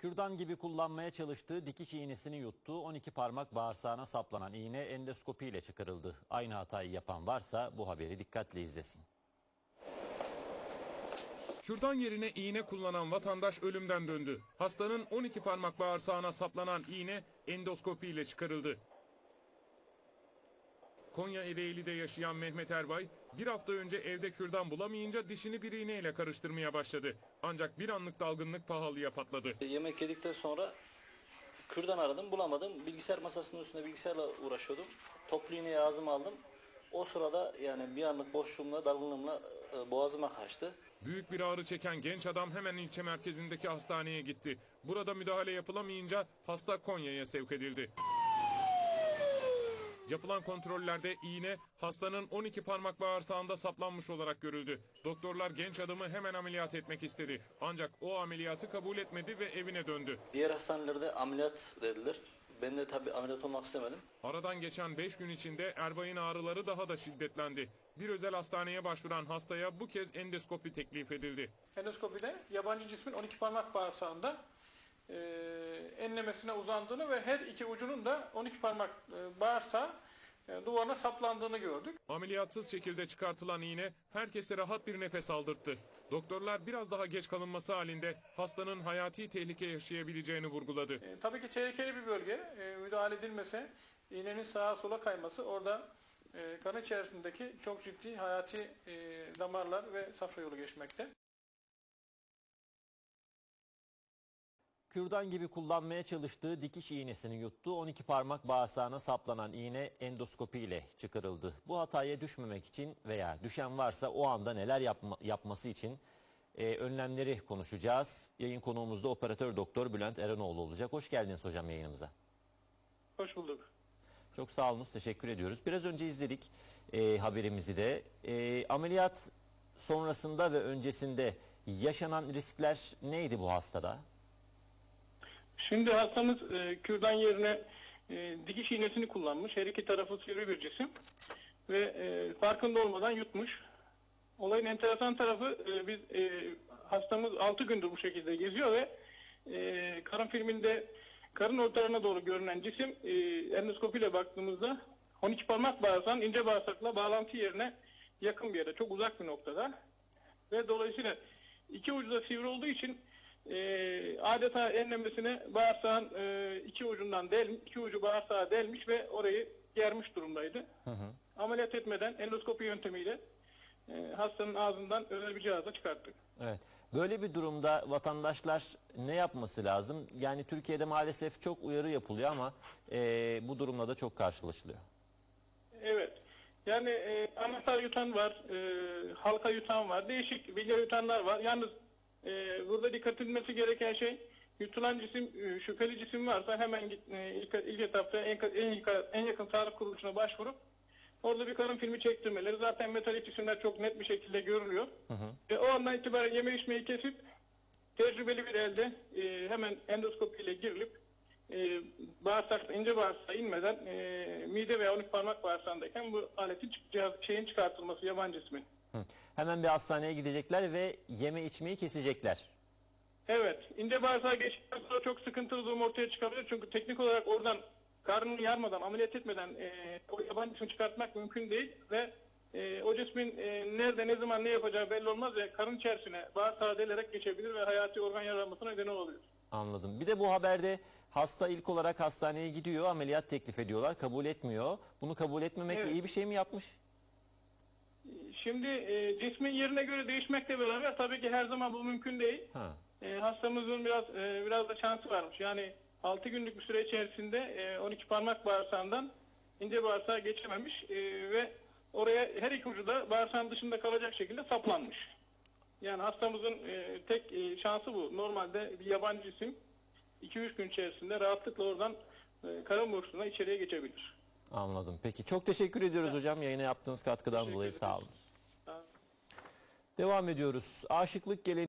Kürdan gibi kullanmaya çalıştığı dikiş iğnesini yuttu. 12 parmak bağırsağına saplanan iğne endoskopiyle çıkarıldı. Aynı hatayı yapan varsa bu haberi dikkatle izlesin. Kürdan yerine iğne kullanan vatandaş ölümden döndü. Hastanın 12 parmak bağırsağına saplanan iğne endoskopiyle çıkarıldı. Konya Ereğli'de yaşayan Mehmet Erbay, bir hafta önce evde kürdan bulamayınca dişini bir iğneyle karıştırmaya başladı. Ancak bir anlık dalgınlık pahalıya patladı. Yemek yedikten sonra kürdan aradım bulamadım. Bilgisayar masasının üstünde bilgisayarla uğraşıyordum. Toplu iğneyi ağzıma aldım. O sırada yani bir anlık boşluğumla dalgınlığımla e, boğazıma kaçtı. Büyük bir ağrı çeken genç adam hemen ilçe merkezindeki hastaneye gitti. Burada müdahale yapılamayınca hasta Konya'ya sevk edildi. Yapılan kontrollerde iğne hastanın 12 parmak bağırsağında saplanmış olarak görüldü. Doktorlar genç adamı hemen ameliyat etmek istedi. Ancak o ameliyatı kabul etmedi ve evine döndü. Diğer hastanelerde ameliyat dediler. Ben de tabii ameliyat olmak istemedim. Aradan geçen 5 gün içinde Erbay'ın ağrıları daha da şiddetlendi. Bir özel hastaneye başvuran hastaya bu kez endoskopi teklif edildi. endoskopide yabancı cismin 12 parmak bağırsağında e, enlemesine uzandığını ve her iki ucunun da 12 parmak e, bağırsağı e, duvarına saplandığını gördük. Ameliyatsız şekilde çıkartılan iğne herkese rahat bir nefes aldırttı. Doktorlar biraz daha geç kalınması halinde hastanın hayati tehlike yaşayabileceğini vurguladı. E, tabii ki tehlikeli bir bölge. E, müdahale edilmese iğnenin sağa sola kayması orada e, kan içerisindeki çok ciddi hayati e, damarlar ve safra yolu geçmekte. Kürdan gibi kullanmaya çalıştığı dikiş iğnesini yuttu. 12 parmak bağırsağına saplanan iğne endoskopiyle çıkarıldı. Bu hataya düşmemek için veya düşen varsa o anda neler yapma- yapması için e, önlemleri konuşacağız. Yayın konuğumuzda operatör doktor Bülent Erenoğlu olacak. Hoş geldiniz hocam yayınımıza. Hoş bulduk. Çok sağ olunuz, teşekkür ediyoruz. Biraz önce izledik e, haberimizi de. E, ameliyat sonrasında ve öncesinde yaşanan riskler neydi bu hastada? Şimdi hastamız e, kürdan yerine e, dikiş iğnesini kullanmış. Her iki tarafı sivri bir cisim. Ve e, farkında olmadan yutmuş. Olayın enteresan tarafı e, biz e, hastamız 6 gündür bu şekilde geziyor ve e, karın filminde karın ortalarına doğru görünen cisim e, endoskopiyle baktığımızda 12 parmak bağırsağın ince bağırsakla bağlantı yerine yakın bir yerde, çok uzak bir noktada. Ve dolayısıyla iki ucu da sivri olduğu için e, adeta enlemesine bağırsağın e, iki ucundan del, iki ucu bağırsağa delmiş ve orayı germiş durumdaydı. Ameliyat etmeden endoskopi yöntemiyle e, hastanın ağzından özel bir cihazla çıkarttık. Evet. Böyle bir durumda vatandaşlar ne yapması lazım? Yani Türkiye'de maalesef çok uyarı yapılıyor ama e, bu durumla da çok karşılaşılıyor. Evet. Yani e, anahtar yutan var, e, halka yutan var, değişik bilye yutanlar var. Yalnız e, burada dikkat edilmesi gereken şey yutulan cisim, e, şüpheli cisim varsa hemen git, e, ilk, ilk etapta en, en, yakın- en yakın sağlık kuruluşuna başvurup orada bir karın filmi çektirmeleri. Zaten metalik cisimler çok net bir şekilde görülüyor. Ve o andan itibaren yeme içmeyi kesip tecrübeli bir elde e, hemen endoskopiyle girilip e, bağırsak, ince bağırsağa inmeden e, mide veya 12 parmak bağırsağındayken bu aletin cihaz, şeyin çıkartılması yabancı cismin. Hı. Hemen bir hastaneye gidecekler ve yeme içmeyi kesecekler. Evet, ince bağırsağa geçtikten sonra çok sıkıntılı durum ortaya çıkabilir. Çünkü teknik olarak oradan karnını yarmadan, ameliyat etmeden e, o yabancı cismi çıkartmak mümkün değil ve e, o cismin e, nerede, ne zaman, ne yapacağı belli olmaz ve karın içerisine bağırsağa delerek geçebilir ve hayati organ yaralanmasına neden olabilir. Anladım. Bir de bu haberde hasta ilk olarak hastaneye gidiyor, ameliyat teklif ediyorlar, kabul etmiyor. Bunu kabul etmemekle Evet. iyi bir şey mi yapmış? Şimdi e, cismin yerine göre değişmekle beraber tabii ki her zaman bu mümkün değil. Ha. E, hastamızın biraz e, biraz da şansı varmış. Yani 6 günlük bir süre içerisinde e, 12 parmak bağırsağından ince bağırsağa geçememiş e, ve oraya her iki ucu da bağırsağın dışında kalacak şekilde saplanmış. Yani hastamızın e, tek e, şansı bu. Normalde bir yabancı cisim 2-3 gün içerisinde rahatlıkla oradan e, karın boşluğuna içeriye geçebilir. Anladım. Peki çok teşekkür ediyoruz hocam yayına yaptığınız katkıdan Teşekkür dolayı ederim. sağ olun. Sağ olun. Devam ediyoruz. Aşıklık geleneği